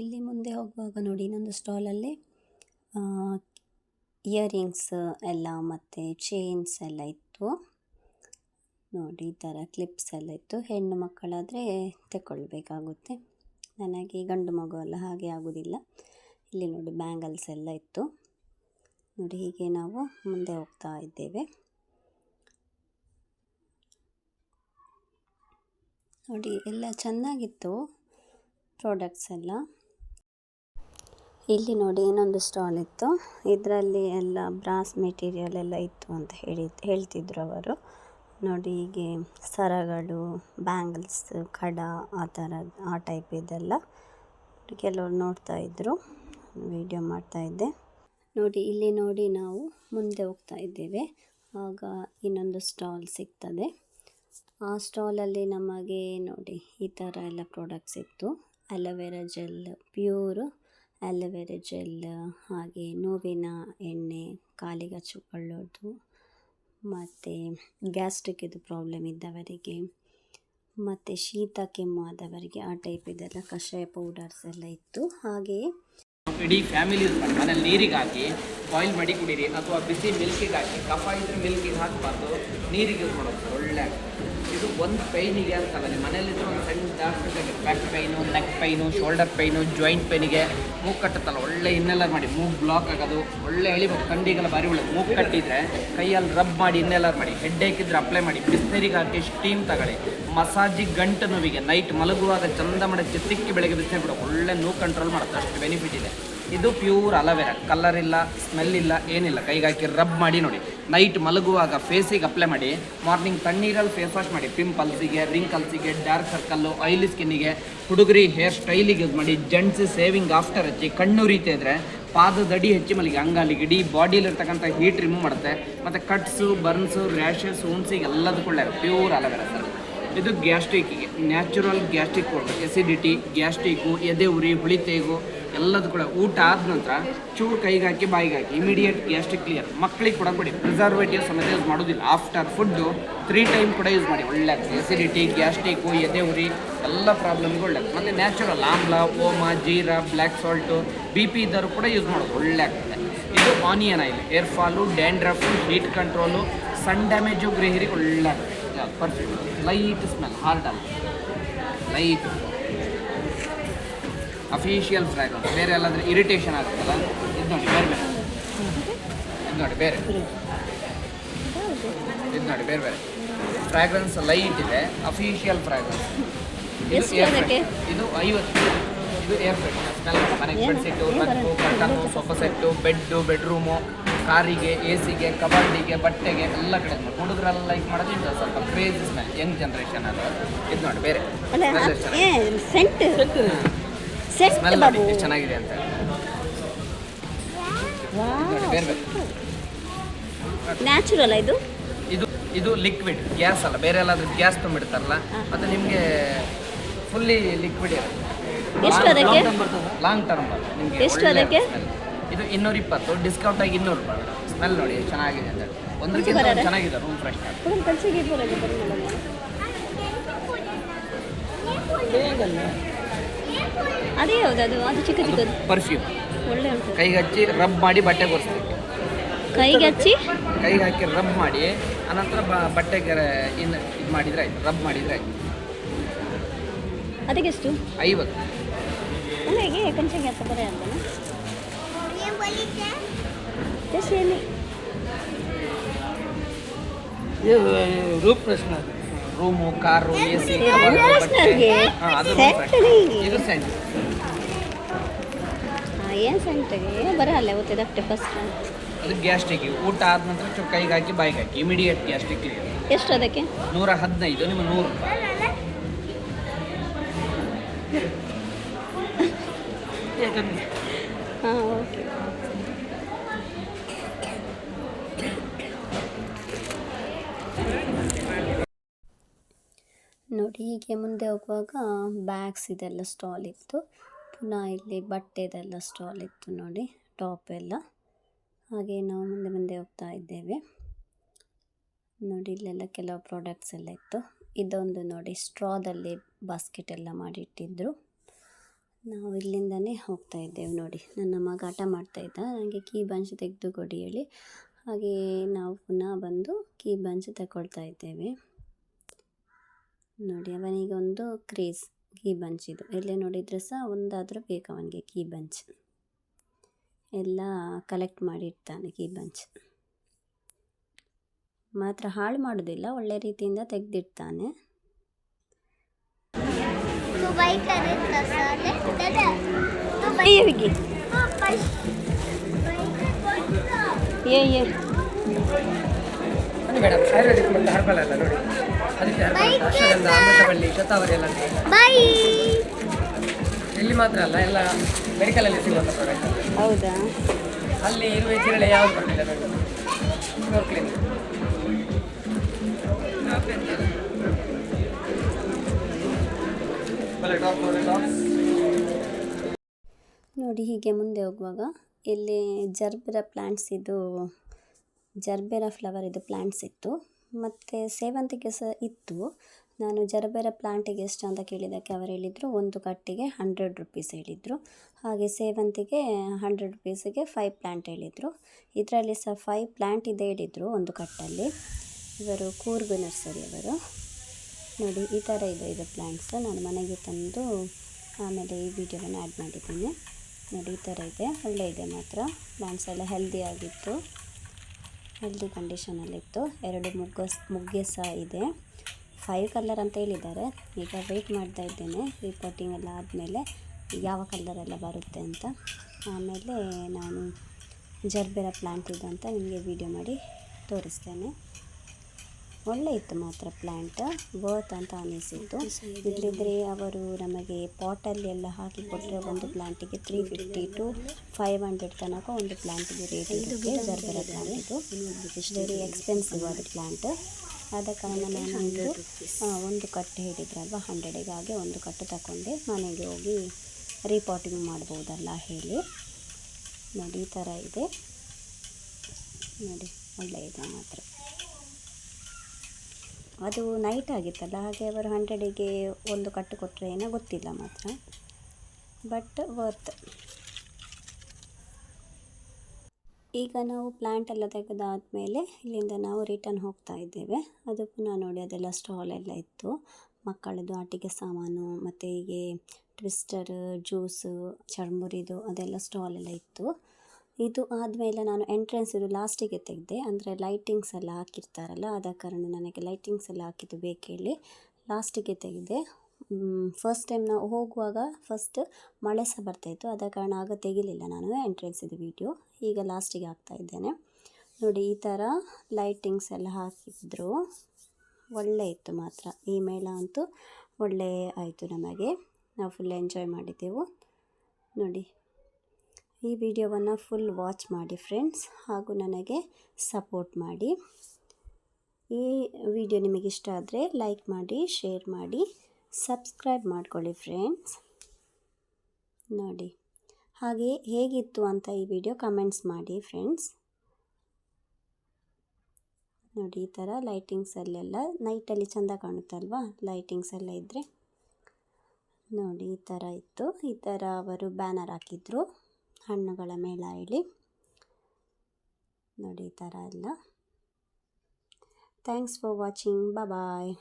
ಇಲ್ಲಿ ಮುಂದೆ ಹೋಗುವಾಗ ನೋಡಿ, ಇನ್ನೊಂದು ಸ್ಟಾಲಲ್ಲಿ ಇಯರಿಂಗ್ಸ್ ಎಲ್ಲ ಮತ್ತು ಚೈನ್ಸ್ ಎಲ್ಲ ಇತ್ತು. ನೋಡಿ, ಈ ಥರ ಕ್ಲಿಪ್ಸ್ ಎಲ್ಲ ಇತ್ತು. ಹೆಣ್ಣು ಮಕ್ಕಳಾದರೆ ತಗೊಳ್ಬೇಕಾಗುತ್ತೆ ನನಗೆ ಗಂಡು ಮಗು ಅಲ್ಲ, ಹಾಗೆ ಆಗೋದಿಲ್ಲ. ಇಲ್ಲಿ ನೋಡಿ, ಬ್ಯಾಂಗಲ್ಸ್ ಎಲ್ಲ ಇತ್ತು. ನೋಡಿ, ಹೀಗೆ ನಾವು ಮುಂದೆ ಹೋಗ್ತಾ ಇದ್ದೇವೆ. ನೋಡಿ, ಎಲ್ಲ ಚೆನ್ನಾಗಿತ್ತು. ಪ್ರಾಡಕ್ಟ್ಸ್ ಎಲ್ಲ. ಇಲ್ಲಿ ನೋಡಿ ಇನ್ನೊಂದು ಸ್ಟಾಲ್ ಇತ್ತು. ಇದರಲ್ಲಿ ಎಲ್ಲ ಬ್ರಾಸ್ ಮೆಟೀರಿಯಲ್ ಎಲ್ಲ ಇತ್ತು ಅಂತ ಹೇಳಿ, ಹೇಳ್ತಿದ್ರು ಅವರು. ನೋಡಿ ಹೀಗೆ ಸರಗಳು ಬ್ಯಾಂಗಲ್ಸ್ ಕಡ ಆ ಥರ ಆ ಟೈಪ್ ಇದೆಲ್ಲ ಕೆಲವರು ನೋಡ್ತಾ ಇದ್ದರು ವೀಡಿಯೋ ಮಾಡ್ತಾ ಇದ್ದೆ. ನೋಡಿ ಇಲ್ಲಿ ನೋಡಿ ನಾವು ಮುಂದೆ ಹೋಗ್ತಾ ಇದ್ದೇವೆ. ಆಗ ಇನ್ನೊಂದು ಸ್ಟಾಲ್ ಸಿಗ್ತದೆ. ಆ ಸ್ಟಾಲಲ್ಲಿ ನಮಗೆ ನೋಡಿ ಈ ಥರ ಎಲ್ಲ ಪ್ರಾಡಕ್ಟ್ಸ್ ಇತ್ತು. Aloe vera gel pure aloe vera gel, ಹಾಗೆ ನೋವಿನ ಎಣ್ಣೆ, ಕಾಲಿಗೆ ಹಚ್ಚಿಕೊಳ್ಳೋದು ಮತ್ತು ಗ್ಯಾಸ್ಟ್ರಿಕ್ಕಿದು ಪ್ರಾಬ್ಲಮ್ ಇದ್ದವರಿಗೆ, ಮತ್ತು ಶೀತ, ಕೆಮ್ಮು ಆದವರಿಗೆ ಆ ಟೈಪ್ ಇದೆಲ್ಲ ಕಷಾಯ ಪೌಡರ್ಸ್ ಎಲ್ಲ ಇತ್ತು. ಹಾಗೆಯೇ ಇಡೀ ಫ್ಯಾಮಿಲಿ ಮಾಡಿ ಮನೇಲಿ ಬಾಯ್ಲ್ ಮಾಡಿ ಕುಡೀರಿ, ಅಥವಾ ಬಿಸಿ ಮಿಲ್ಕಿಗೆ ಹಾಕಿ ಕಫ ಇದ್ರೆ ಮಿಲ್ಕಿಗೆ ಹಾಕಬಾರ್ದು, ನೀರಿಗೆ ಯೂಸ್ ಮಾಡೋದು ಒಳ್ಳೆ ಇದು ಒಂದು ಪೈನಿಗೆ ಅಂತಲ್ಲ ನಿಮ್ಮ ಮನೇಲಿದ್ರೆ ಒಂದು ಸಣ್ಣ doctor back pain neck pain shoulder pain joint ಪೈನಿಗೆ ಮೂಗು ಕಟ್ಟುತ್ತಲ್ಲ, ಒಳ್ಳೆ ಇನ್ನೆಲ್ಲರ್ ಮಾಡಿ, ಮೂಗು ಬ್ಲಾಕ್ ಆಗೋದು, ಒಳ್ಳೆ ಎಳಿಬೇಕು ಕಂಡಿಗೆಲ್ಲ ಭಾರಿ ಒಳ್ಳೆ ಮೂಗು ಕಟ್ಟಿದ್ರೆ ಕೈಯಲ್ಲಿ ರಬ್ ಮಾಡಿ ಇನ್ನೆಲ್ಲರ್ ಮಾಡಿ ಹೆಡ್ ಹಾಕಿದ್ರೆ ಅಪ್ಲೈ ಮಾಡಿ, ಬಿಸಿನೀರಿಗೆ ಹಾಕಿ ಸ್ಟೀಮ್ ತಗೊಳ್ಳಿ ಮಸಾಜಿಗೆ ಗಂಟು ನೋವಿಗೆ ನೈಟ್ ಮಲಗುವಾಗ ಚಂದ ಮಾಡಿ ಚಿತ್ತಿಕ್ಕಿ ಬೆಳಗ್ಗೆ ಬಿಸಿನೀರು ಬಿಡೋ ಒಳ್ಳೆ ನೋವು ಕಂಟ್ರೋಲ್ ಮಾಡುತ್ತೆ, ಅಷ್ಟು ಬೆನಿಫಿಟ್ ಇದೆ. ಇದು ಪ್ಯೂರ್ ಅಲವೆರಾ. ಕಲರ್ ಇಲ್ಲ ಸ್ಮೆಲ್ ಇಲ್ಲ, ಏನಿಲ್ಲ. ಕೈಗೆ ಹಾಕಿ ರಬ್ ಮಾಡಿ ನೋಡಿ. ನೈಟ್ ಮಲಗುವಾಗ ಫೇಸಿಗೆ ಅಪ್ಲೈ ಮಾಡಿ. ಮಾರ್ನಿಂಗ್ ತಣ್ಣೀರಲ್ಲಿ ಫೇಸ್ ವಾಶ್ ಮಾಡಿ. ಪಿಂಪಲ್ಸಿಗೆ ರಿಂಕಲ್ಸಿಗೆ ಡಾರ್ಕ್ ಸರ್ಕಲ್ಲು ಆಯಿಲಿ ಸ್ಕಿನ್ನಿಗೆ ಹುಡುಗರಿ ಹೇರ್ ಸ್ಟೈಲಿಗೆ ಯೂಸ್ ಮಾಡಿ. ಜೆಂಟ್ಸ್ ಸೇವಿಂಗ್ ಆಫ್ಟರ್ ಹಚ್ಚಿ. ಕಣ್ಣು ರೀತಿ ಇದ್ರೆ ಪಾದದಡಿ ಹೆಚ್ಚಿ ಮಲ್ಲಿಗೆ ಅಂಗಾಲಿಗೆ ಇಡೀ ಬಾಡಿಲಿರ್ತಕ್ಕಂಥ ಹೀಟ್ ರಿಮೂವ್ ಮಾಡುತ್ತೆ. ಮತ್ತು ಕಟ್ಸು ಬರ್ನ್ಸು ರ್ಯಾಷಸ್ ಉಣ್ಸಿಗೆ ಎಲ್ಲದಕ್ಕೂ ಪ್ಯೂರ್ ಅಲವೆರಾ ಸರ್ ಇದು ಗ್ಯಾಸ್ಟ್ರಿಕ್ಕಿಗೆ ನ್ಯಾಚುರಲ್ ಗ್ಯಾಸ್ಟ್ರಿಕ್ ಕೊಡ್ಬೇಕು ಎಸಿಡಿಟಿ ಗ್ಯಾಸ್ಟ್ರಿಕ್ಕು ಎದೆ ಉರಿ ಹುಳಿತೇಗು ಎಲ್ಲದು ಕೂಡ ಊಟ ಆದ ನಂತರ ಚೂರು ಕೈಗೆ ಹಾಕಿ, ಬಾಯಿಗೆ ಹಾಕಿ ಇಮಿಡಿಯೇಟ್ ಗ್ಯಾಸ್ಟ್ರಿಕ್ ಕ್ಲಿಯರ್ ಮಕ್ಕಳಿಗೆ ಕೂಡ ಕೊಡಿ. ಪ್ರಿಸರ್ವೇಟಿವ್ ಸಮೇತ ಯೂಸ್ ಮಾಡೋದಿಲ್ಲ. ಆಫ್ಟರ್ ಫುಡ್ಡು ತ್ರೀ ಟೈಮ್ ಕೂಡ ಯೂಸ್ ಮಾಡಿ. ಒಳ್ಳೆಯದು ಎಸಿಡಿಟಿ ಗ್ಯಾಸ್ಟಿಕ್ಕು ಎದೆ ಉರಿ, ಎಲ್ಲ ಪ್ರಾಬ್ಲಮ್ಗೆ ಒಳ್ಳೆಯದು ಮತ್ತು ನ್ಯಾಚುರಲ್ ಆಮ್ಲ, ಓಮ, ಜೀರಾ ಬ್ಲ್ಯಾಕ್ ಸಾಲ್ಟು ಬಿ ಪಿ ಇದ್ದರೂ ಕೂಡ ಯೂಸ್ ಮಾಡೋದು. ಒಳ್ಳೆ ಆಗ್ತದೆ ಇದು onion oil. Hair fall dandruff heat control sun damage ಗ್ರೇಹರಿಗೆ ಒಳ್ಳೆ ಪರ್ಫೆಕ್ಟ್ ಲೈಟ್ ಸ್ಮೆಲ್ ಹಾರ್ಡ್ ಅಲ್ಲ. ಲೈಟ್ ಅಫಿಷಿಯಲ್ ಫ್ರಾಗ್ರೆನ್ಸ್ ಬೇರೆ ಎಲ್ಲಾದ್ರೆ ಇರಿಟೇಷನ್ ಆಗುತ್ತಲ್ಲ ಇದು ನೋಡಿ ಬೇರೆ ಬೇರೆ. ಇದು ನೋಡಿ ಬೇರೆ. ಇದು ನೋಡಿ ಬೇರೆ ಬೇರೆ. ಫ್ರಾಗ್ರೆನ್ಸ್ ಲೈಟ್ ಇದೆ ಅಫಿಷಿಯಲ್ ಫ್ರಾಗ್ರೆನ್ಸ್ ಏರ್ ಅದಕ್ಕೆ? ಇದು ಐವತ್ತು ಇದು ಏರ್ ಸ್ಮೆಲ್ ಮನೆಗೆ ಬೆಡ್ ಸೆಟ್ಟು ಮತ್ತು curtain sofa set bed bedroom ಕಾರಿಗೆ ಎ ಸಿಗೆ ಕಬಡ್ಡಿಗೆ ಬಟ್ಟೆಗೆ ಎಲ್ಲ ಕಡೆ ಹುಡುಗರೆಲ್ಲ ಲೈಕ್ ಮಾಡೋದು ಇಂಥ ಸ್ವಲ್ಪ ಕ್ರೇಜಿ ಮೇಲೆ ಯಂಗ್ ಜನ್ರೇಷನ್ ಅದು. ಇದು ನೋಡಿ ಬೇರೆ. ಸೆಂಟ್ ಸ್ಮೆಲ್ ನೋಡಿ ಎಷ್ಟು ಚೆನ್ನಾಗಿದೆ ಅಂತ ಬೇರೆ ಬೇರೆ. ನ್ಯಾಚುರಲ್ ಇದು? ಇದು ಇದು ಲಿಕ್ವಿಡ್ ಗ್ಯಾಸ್ ಅಲ್ಲ. ಬೇರೆ ಎಲ್ಲಾದ್ರೂ ಗ್ಯಾಸ್ ತುಂಬಿಡ್ತಾರಲ್ಲ ಮತ್ತು ನಿಮಗೆ ಫುಲ್ಲಿ ಲಿಕ್ವಿಡ್ ಎಷ್ಟು ಅದಕ್ಕೆ? ಲಾಂಗ್ ಟರ್ಮ್ ನಿಮಗೆ ಎಷ್ಟು ಅದಕ್ಕೆ? ಇದು ಇನ್ನೂರ ಇಪ್ಪತ್ತು ಡಿಸ್ಕೌಂಟ್ ಆಗಿ ಇನ್ನೂರು ರೂಪಾಯಿ ಸ್ಮೆಲ್ ನೋಡಿ ಎಷ್ಟು ಚೆನ್ನಾಗಿದೆ ಅಂತ ಒಂದಕ್ಕಿಂತ ಚೆನ್ನಾಗಿದೆ ರೂಮ್ ಫ್ರೆಶ್ ಬರೋಲ್ಲ ಅದೇ ಯಾವುದು ಅದು ಅದು ಚಿಕ್ಕ ಚಿಕ್ಕದು ಪರ್ಫ್ಯೂಮ್ ಒಳ್ಳೆ ಉಂಟು. ಕೈಗೆ ಹಚ್ಚಿ ರಬ್ ಮಾಡಿ ಬಟ್ಟೆ ಕೊರಿಸ್ಬೇಕು ಕೈಗೆ ಹಚ್ಚಿ? ಕೈಗೆ ಹಾಕಿ ರಬ್ ಮಾಡಿ ಅನಂತರ ಬ ಬಟ್ಟೆಗೆ ಇನ್ನು ಇದು ಮಾಡಿದ್ರೆ ಆಯ್ತು ರಬ್ ಮಾಡಿದ್ರೆ ಆಯ್ತು. ಅದಕ್ಕೆ ಎಷ್ಟು? ಐವತ್ತು. ಹೇಗೆ? ಕಂಚಿಗೆ ಹತ್ತ ಬರ ಅಂತ ರೂಪ್ ಪ್ರಶ್ನೆ ರೂಮು ಕಾರು ಎ ಸಿ? ಅದು? ಇದು ಸೆಂಟ್ ಏನು ಸೆಂಟಿಗೆ ಬರಲ್ಲ ಗೊತ್ತಿದೆ ಅಷ್ಟೇ ಫಸ್ಟ್ ಅದು ಗ್ಯಾಸ್ಟ್ರಿಕ್ ಊಟ ಆದ ನಂತರ ಚೂರು ಕೈಗೆ ಹಾಕಿ ಬಾಯಿಗೆ ಹಾಕಿ ಇಮಿಡಿಯೇಟ್ ಗ್ಯಾಸ್ಟ್ರಿಕ್ ಕ್ಲಿಯರ್ ಎಷ್ಟು ಅದಕ್ಕೆ? ನೂರ ಹದಿನೈದು ನಿಮ್ಮ ನೂರು. ರೂಪಾಯಿ ಹಾಂ ಓಕೆ ನೋಡಿ ಹೀಗೆ ಮುಂದೆ ಹೋಗುವಾಗ ಬ್ಯಾಗ್ಸ್ ಇದೆಲ್ಲ ಸ್ಟಾಲ್ ಇತ್ತು. ಪುನಃ ಇಲ್ಲಿ ಬಟ್ಟೆದೆಲ್ಲ ಸ್ಟಾಲ್ ಇತ್ತು ನೋಡಿ ಟಾಪ್ ಎಲ್ಲ. ಹಾಗೆ ನಾವು ಮುಂದೆ ಮುಂದೆ ಹೋಗ್ತಾ ಇದ್ದೇವೆ. ನೋಡಿ, ಇಲ್ಲೆಲ್ಲ ಕೆಲವು ಪ್ರಾಡಕ್ಟ್ಸ್ ಎಲ್ಲ ಇತ್ತು. ಇದೊಂದು ನೋಡಿ ಸ್ಟ್ರಾದಲ್ಲಿ ಬಾಸ್ಕೆಟ್ ಎಲ್ಲ ಮಾಡಿಟ್ಟಿದ್ದರು ನಾವು ಇಲ್ಲಿಂದನೇ ಹೋಗ್ತಾ ಇದ್ದೇವೆ ನೋಡಿ. ನನ್ನ ಮಗ ಆಟ ಮಾಡ್ತಾ ಇದ್ದ. ನನಗೆ ಕೀ ಬಂಚ್ ತೆಗೆದು ಕೊಡಿ ಹೇಳಿ. ಹಾಗೆ ನಾವು ಪುನಃ ಬಂದು ಕೀ ಬಂಚ್ ತಗೊಳ್ತಾ ಇದ್ದೇವೆ. ನೋಡಿ ಅವನಿಗೆ ಒಂದು ಕ್ರೇಜ್ ಕೀ ಬಂಚ್ ಇದು. ಎಲ್ಲೇ ನೋಡಿದ್ರೆ ಸಹ ಒಂದಾದರೂ ಬೇಕು ಅವನಿಗೆ ಕೀ ಬಂಚ್. ಎಲ್ಲ ಕಲೆಕ್ಟ್ ಮಾಡಿರ್ತಾನೆ ಕೀ ಬಂಚ್. ಮಾತ್ರ ಹಾಳು ಮಾಡೋದಿಲ್ಲ, ಒಳ್ಳೆ ರೀತಿಯಿಂದ ತೆಗೆದಿಡ್ತಾನೆ. ಏ ಏ ಅದಕ್ಕೆ ಅಮೃತಬಳ್ಳಿ ಎಲ್ಲ ಇಲ್ಲಿ ಮಾತ್ರ ಅಲ್ಲ ಎಲ್ಲ ಮೆಡಿಕಲಲ್ಲಿ ಸಿಗುವಂಥ ಪ್ರಾಡಕ್ಟ್ ಹೌದಾ? ಅಲ್ಲಿ ಇರುವ ಜಿರಳೆ ಯಾವ್ದು ಬರಲಿಲ್ಲ ಕ್ಲೀನ್ ನೋಡಿ ಹೀಗೆ ಮುಂದೆ ಹೋಗುವಾಗ ಇಲ್ಲಿ ಜರ್ಬೆರ ಪ್ಲ್ಯಾಂಟ್ಸ್ ಇದು ಜರ್ಬೆರ ಫ್ಲವರ್ ಇದು ಪ್ಲ್ಯಾಂಟ್ಸ್ ಇತ್ತು. ಮತ್ತು ಸೇವಂತಿಗೆ ಸಹ ಇತ್ತು. ನಾನು ಜರಬೇರ ಪ್ಲಾಂಟಿಗೆ ಎಷ್ಟು ಅಂತ ಕೇಳಿದ್ದಕ್ಕೆ ಅವರು ಹೇಳಿದರು, ಒಂದು ಕಟ್ಟಿಗೆ ಹಂಡ್ರೆಡ್ ರುಪೀಸ್ ಹೇಳಿದರು. ಹಾಗೆ ಸೇವಂತಿಗೆ ಹಂಡ್ರೆಡ್ ರುಪೀಸಿಗೆ ಫೈವ್ ಪ್ಲ್ಯಾಂಟ್ ಹೇಳಿದರು. ಇದರಲ್ಲಿ ಸಹ ಫೈವ್ ಪ್ಲ್ಯಾಂಟ್ ಇದೆ ಹೇಳಿದರು ಒಂದು ಕಟ್ಟಲ್ಲಿ. ಇವರು ಕೂರ್ಗು ನರ್ಸರಿ ಅವರು. ನೋಡಿ, ಈ ಥರ ಇದೆ ಇದು ಪ್ಲ್ಯಾಂಟ್ಸ್ ನಾನು ಮನೆಗೆ ತಂದು ಆಮೇಲೆ ಈ ವಿಡಿಯೋವನ್ನು ಆ್ಯಡ್ ಮಾಡಿದ್ದೀನಿ. ನೋಡಿ, ಈ ಥರ ಇದೆ. ಒಳ್ಳೆ ಇದೆ ಮಾತ್ರ. ಪ್ಲ್ಯಾಂಟ್ಸ್ ಎಲ್ಲ ಹೆಲ್ದಿ ಆಗಿತ್ತು. ಹೆಲ್ದಿ ಕಂಡೀಷನಲ್ಲಿತ್ತು. ಎರಡು ಮುಗ್ಗ ಮುಗ್ಗೆ ಸಹ ಇದೆ. ಫೈವ್ ಕಲರ್ ಅಂತ ಹೇಳಿದ್ದಾರೆ. ಈಗ ವೆಯ್ಟ್ ಮಾಡ್ತಾ ಇದ್ದೇನೆ. ರಿಪೋರ್ಟಿಂಗ್ ಎಲ್ಲ ಆದಮೇಲೆ ಯಾವ ಕಲರ್ ಎಲ್ಲ ಬರುತ್ತೆ ಅಂತ. ಆಮೇಲೆ ನಾನು ಜರ್ಬೆರ ಪ್ಲ್ಯಾಂಟ್ ಇದೆ ಅಂತ ನಿಮಗೆ ವಿಡಿಯೋ ಮಾಡಿ ತೋರಿಸ್ತೇನೆ. ಒಳ್ಳೆ ಇತ್ತು ಮಾತ್ರ ಪ್ಲ್ಯಾಂಟ್ ವರ್ತ್ ಅಂತ ಅನಿಸಿದ್ದು ಇಲ್ಲದಿದ್ದರೆ ಅವರು ನಮಗೆ ಪಾಟಲ್ಲಿ ಎಲ್ಲ ಹಾಕಿ ಕೊಟ್ಟರೆ ಒಂದು ಪ್ಲ್ಯಾಂಟಿಗೆ three fifty to five hundred ತನಕ ಒಂದು ಪ್ಲ್ಯಾಂಟಿಗೆ ರೇಟ್ ಇರುತ್ತೆ. ಜರ್ಬರ ಪ್ಲ್ಯಾಂಟಿದು ವೆರಿ ಎಕ್ಸ್ಪೆನ್ಸಿವ್ ಅದು ಪ್ಲ್ಯಾಂಟ್ ಆದ ಕಾರಣ ನಾನು ಒಂದು ಕಟ್ಟು ಹೇಳಿದ್ರಲ್ವ? ಹಂಡ್ರೆಡಿಗಾಗಿ ಒಂದು ಕಟ್ಟು ತಗೊಂಡೆ. ಮನೆಗೆ ಹೋಗಿ ರೀಪಾಟಿಂಗ್ ಮಾಡ್ಬೋದಲ್ಲ ಹೇಳಿ. ನೋಡಿ, ಈ ಥರ ಇದೆ. ನೋಡಿ, ಒಳ್ಳೆ ಇದೆ ಮಾತ್ರ. ಅದು ನೈಟ್ ಆಗಿತ್ತಲ್ಲ, ಹಾಗೆ ಅವರು ಹಂಡ್ರೆಡಿಗೆ ಒಂದು ಕಟ್ಟು ಕೊಟ್ಟರೆ ಏನೋ ಗೊತ್ತಿಲ್ಲ ಮಾತ್ರ. ಬಟ್ ವರ್ತ್ ಈಗ ನಾವು ಪ್ಲ್ಯಾಂಟ್ ಎಲ್ಲ ತೆಗೆದಾದ್ಮೇಲೆ ಇಲ್ಲಿಂದ ನಾವು ರಿಟರ್ನ್ ಹೋಗ್ತಾ ಇದ್ದೇವೆ. ಅದು ಪುನಃ ನೋಡಿ, ಅದೆಲ್ಲ ಸ್ಟಾಲ್ ಎಲ್ಲ ಇತ್ತು. ಮಕ್ಕಳದ್ದು ಆಟಿಕೆ ಸಾಮಾನು, ಮತ್ತು ಹೀಗೆ ಟ್ವಿಸ್ಟರ್ ಜ್ಯೂಸು ಚರ್ಮುರಿದು ಅದೆಲ್ಲ ಸ್ಟಾಲ್ ಎಲ್ಲ ಇತ್ತು. ಇದು ಆದಮೇಲೆ ನಾನು ಎಂಟ್ರೆನ್ಸ್ ಇದು ಲಾಸ್ಟಿಗೆ ತೆಗೆದೆ, ಅಂದರೆ ಲೈಟಿಂಗ್ಸ್ ಎಲ್ಲ ಹಾಕಿರ್ತಾರಲ್ಲ ಆದ ಕಾರಣ ನನಗೆ ಲೈಟಿಂಗ್ಸ್ ಎಲ್ಲ ಹಾಕಿದ್ದು ಬೇಕೇಳಿ ಲಾಸ್ಟಿಗೆ ತೆಗೆದೆ. ಫಸ್ಟ್ ಟೈಮ್ ನಾವು ಹೋಗುವಾಗ ಫಸ್ಟ್ ಮಳೆ ಸಹ ಬರ್ತಾಯಿತ್ತು ಆದ ಕಾರಣ ಆಗ ತೆಗಿಲಿಲ್ಲ ನಾನು ಎಂಟ್ರೆನ್ಸ್ ಇದು ವೀಡಿಯೋ ಈಗ ಲಾಸ್ಟಿಗೆ ಹಾಕ್ತಾ ಇದ್ದೇನೆ. ನೋಡಿ, ಈ ಥರ ಲೈಟಿಂಗ್ಸ್ ಎಲ್ಲ ಹಾಕಿದ್ರು. ಒಳ್ಳೆ ಇತ್ತು ಮಾತ್ರ. ಈ ಮೇಳ ಅಂತೂ ಒಳ್ಳೆ ಆಯಿತು ನಮಗೆ. ನಾವು ಫುಲ್ ಎಂಜಾಯ್ ಮಾಡಿದ್ದೆವು. ನೋಡಿ. ಈ ವಿಡಿಯೋವನ್ನು ಫುಲ್ ವಾಚ್ ಮಾಡಿ ಫ್ರೆಂಡ್ಸ್ ಹಾಗೂ ನನಗೆ ಸಪೋರ್ಟ್ ಮಾಡಿ. ಈ ವಿಡಿಯೋ ನಿಮಗೆ ಇಷ್ಟ ಆದರೆ ಲೈಕ್ ಮಾಡಿ ಶೇರ್ ಮಾಡಿ ಸಬ್ಸ್ಕ್ರೈಬ್ ಮಾಡ್ಕೊಳ್ಳಿ ಫ್ರೆಂಡ್ಸ್ ನೋಡಿ, ಹಾಗೆ ಹೇಗಿತ್ತು ಅಂತ ಈ ವಿಡಿಯೋ ಕಮೆಂಟ್ಸ್ ಮಾಡಿ ಫ್ರೆಂಡ್ಸ್ ನೋಡಿ, ಈ ಥರ ಲೈಟಿಂಗ್ಸಲ್ಲೆಲ್ಲ ನೈಟಲ್ಲಿ ಚೆಂದ ಕಾಣುತ್ತಲ್ವಾ? ಲೈಟಿಂಗ್ಸ್ ಎಲ್ಲ ಇದ್ದರೆ ನೋಡಿ, ಈ ಥರ ಇತ್ತು. ಈ ಥರ ಅವರು ಬ್ಯಾನರ್ ಹಾಕಿದ್ರು. ಹಣ್ಣುಗಳ ಮೇಲೆ ಹೇಳಿ ನೋಡಿ ಈ ಥರ ಎಲ್ಲ. Thanks for watching bye